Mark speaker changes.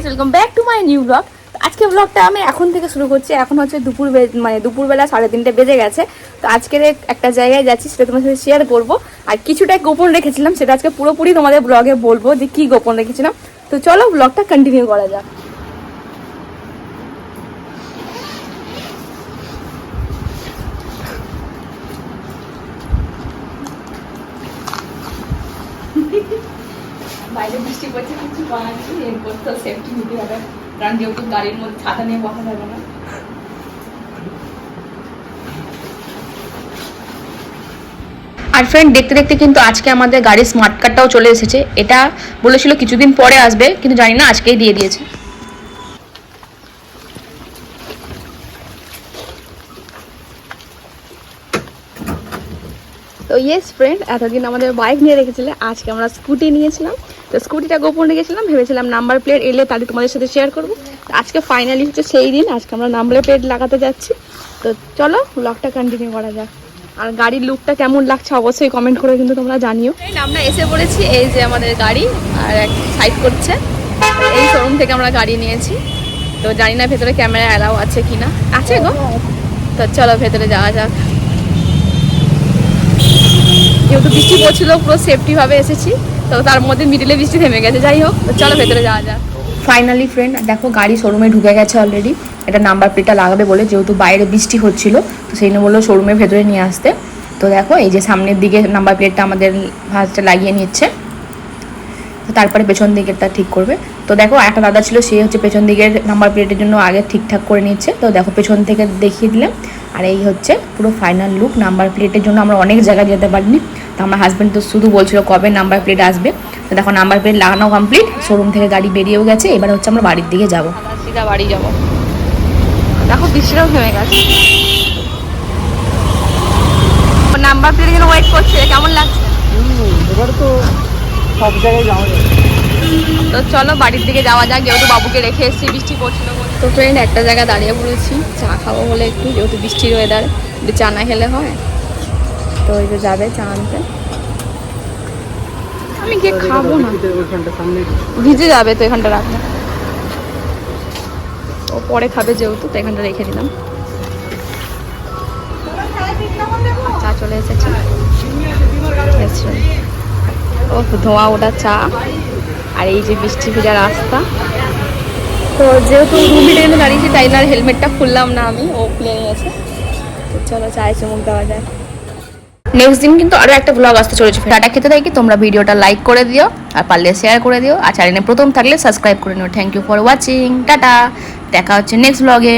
Speaker 1: Guys welcome back to my new blog আজকে ব্লগটা আমি এখন থেকে শুরু করছি। এখন হচ্ছে দুপুর মানে দুপুরবেলা সাড়ে তিনটে বেজে গেছে। তো আজকের একটা জায়গায় যাচ্ছি, সেটা তোমার সাথে শেয়ার করব। আর কিছুটা গোপন রেখেছিলাম, সেটা আজকে পুরোপুরি তোমাদের ব্লগে বলব যে কি গোপন রেখেছিলাম। তো চলো ব্লগটা কন্টিনিউ করা যাক। বাইরে বৃষ্টি পড়ছে কিছু করার নেই। এরপর তো সেফটি নিতে হবে। কারণ যেহেতু গাড়ির মধ্যে ছাতা নিয়ে বসা যাবে না। আর ফ্রেন্ড দেখতে দেখতে কিন্তু আজকে আমাদের গাড়ির স্মার্ট কার্ডটাও চলে এসেছে। এটা বলেছিল কিছুদিন পরে আসবে, কিন্তু জানি না, আজকেই দিয়ে দিয়েছে। তো ইয়েস ফ্রেন্ড এতদিন আমাদের বাইক নিয়ে রেখেছিলে, আজকে আমরা স্কুটি নিয়েছিলাম। তো স্কুটিটা গোপন রেখেছিলাম ভেবেছিলাম নাম্বার প্লেট এলে তাহলে তোমাদের সাথে শেয়ার করব। আজকে ফাইনালি হচ্ছে সেই দিন, আজকে আমরা নাম্বার প্লেট লাগাতে যাচ্ছি। তো চলো ব্লগটা কন্টিনিউ করা যাক। আর গাড়ির লুকটা কেমন লাগছে অবশ্যই কমেন্ট করে কিন্তু তোমরা জানিও। আমরা এসে পড়েছি, এই যে আমাদের গাড়ি, আর এক সাইড করছে। এই শোরুম থেকে আমরা গাড়ি নিয়েছি। তো জানি না ভেতরে ক্যামেরা অ্যালাউ আছে কি না আছে গো। তো চলো, ভেতরে যাওয়া যাক। যেহেতু বৃষ্টি পড়ছিল, পুরো সেফটি ভাবে এসেছি, তো তার মধ্যে মিডিলে বৃষ্টি থেমে গেছে। যাই হোক, চলো ভেতরে যাওয়া যাক। ফাইনালি ফ্রেন্ড দেখো, গাড়ি শোরুমে ঢুকে গেছে অলরেডি এটা নাম্বার প্লেটটা লাগাবে বলে, যেহেতু বাইরে বৃষ্টি হচ্ছিল, তো সেই জন্য বলল শোরুমের ভেতরে নিয়ে আসতে। তো দেখো, এই যে সামনের দিকে নাম্বার প্লেটটা আমাদের ভাজটা লাগিয়ে নিচ্ছে। তারপরে পেছন দিকেরটা ঠিক করবে। তো দেখো একটা দাদা ছিল সে হচ্ছে পেছন দিকের নাম্বার প্লেটের জন্য আগে ঠিকঠাক করে নিচ্ছে। তো দেখো পেছন থেকে দেখিয়ে দিলাম। আর এই হচ্ছে পুরো ফাইনাল লুক নাম্বার প্লেটের জন্য আমরা অনেক জায়গায় যেতে পারিনি। তো আমার হাজব্যান্ড তো শুধু বলছিল কবে নাম্বার প্লেট আসবে? তো দেখো নাম্বার প্লেট লাগানো কমপ্লিট শোরুম থেকে গাড়ি বেরিয়েও গেছে। এবার হচ্ছে আমরা বাড়ির দিকে যাব। সিধা বাড়ি যাব। দেখো বৃষ্টিটাও থেমে গেছে। নাম্বার প্লেটের জন্য ওয়েট করছে কেমন লাগছে?
Speaker 2: এবার তো সব জায়গায় যাওয়া যায়।
Speaker 1: তো চলো বাড়ির দিকে যাওয়া যাক যেহেতু বাবুকে রেখে এসেছি বৃষ্টি পড়ছিল তো ফ্রেন্ড একটা জায়গায় দাঁড়িয়ে পড়েছি চা খাব বলে একটু যেহেতু বৃষ্টির ওয়েদার একটু চা না খেলে হয়। তো ওই যে যাবে চা আনতে। আমি গিয়ে খাব না। ভিজে যাবে তো এখানটা রাখলে ও পরে খাবে যেহেতু তো এখানটা রেখে দিলাম। চা চলে এসেছে। এসছে। ও ধোঁয়া ওটা চা আর এই যে বৃষ্টি ভেজা রাস্তা। তো যেহেতু রুমি ট্রেনে দাঁড়িয়েছি, তাই না হেলমেটটা খুললাম না আমি, ও খুলে নিয়েছে। তো চলো চায় চুমুক দেওয়া যায় নেক্সট দিন কিন্তু আরও একটা ব্লগ আসতে চলেছে টাটা খেতে থাকি, তোমরা ভিডিওটা লাইক করে দিও, আর পারলে শেয়ার করে দিও। আর চ্যানেলে প্রথম থাকলে সাবস্ক্রাইব করে নিও। Thank you for watching tata. দেখা হচ্ছে নেক্সট ব্লগে